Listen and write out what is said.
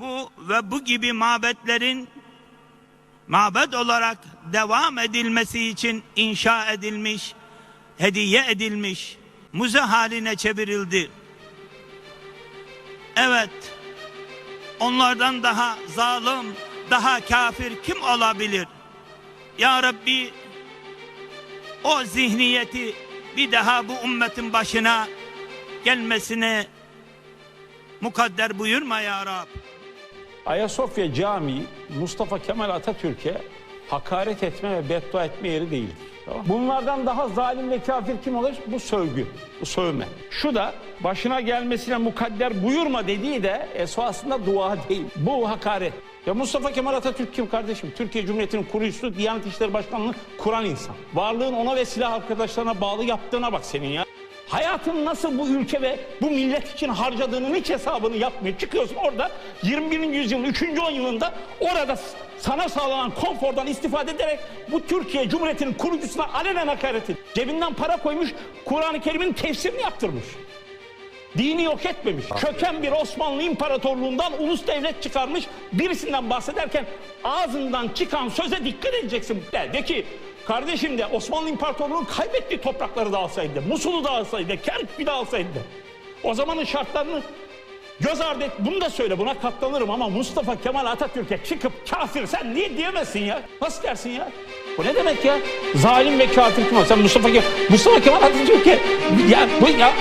bu ve bu gibi mabetlerin mabet olarak devam edilmesi için inşa edilmiş, hediye edilmiş, müze haline çevrildi. Evet, onlardan daha zalim, daha kafir kim olabilir? Ya Rabbi, o zihniyeti bir daha bu ümmetin başına gelmesine mukadder buyurma ya Rab. Ayasofya Camii Mustafa Kemal Atatürk'e hakaret etme ve beddua etme yeri değildir. Tamam. Bunlardan daha zalim ve kafir kim olur? Bu sövgü, bu sövme. Şu da başına gelmesine mukadder buyurma dediği de esasında dua değil. Bu hakaret. Ya Mustafa Kemal Atatürk kim kardeşim? Türkiye Cumhuriyeti'nin kurucusu, Diyanet İşleri Başkanlığı'nı kuran insan. Varlığın ona ve silah arkadaşlarına bağlı yaptığına bak senin ya. Hayatını nasıl bu ülke ve bu millet için harcadığının hiç hesabını yapmıyor. Çıkıyorsun orada 21. yüzyılın 3. 10 yılında orada sana sağlanan konfordan istifade ederek bu Türkiye Cumhuriyeti'nin kurucusuna alenen hakaret ediyor. Cebinden para koymuş, Kur'an-ı Kerim'in tefsirini yaptırmış. Dini yok etmemiş. Köken bir Osmanlı İmparatorluğundan ulus devlet çıkarmış. Birisinden bahsederken ağzından çıkan söze dikkat edeceksin. De, de ki kardeşim de Osmanlı İmparatorluğu'nun kaybettiği toprakları da alsaydı, Musul'u da alsaydı, Kerkük'ü de alsaydı. O zamanın şartlarını göz ardı et. Bunu da söyle buna katlanırım ama Mustafa Kemal Atatürk'e çıkıp kafir sen niye diyemezsin ya? Nasıl dersin ya? Bu ne demek ya? Zalim ve kafir kim? Sen Mustafa Kemal, Mustafa Kemal Atatürk'e ya bu ya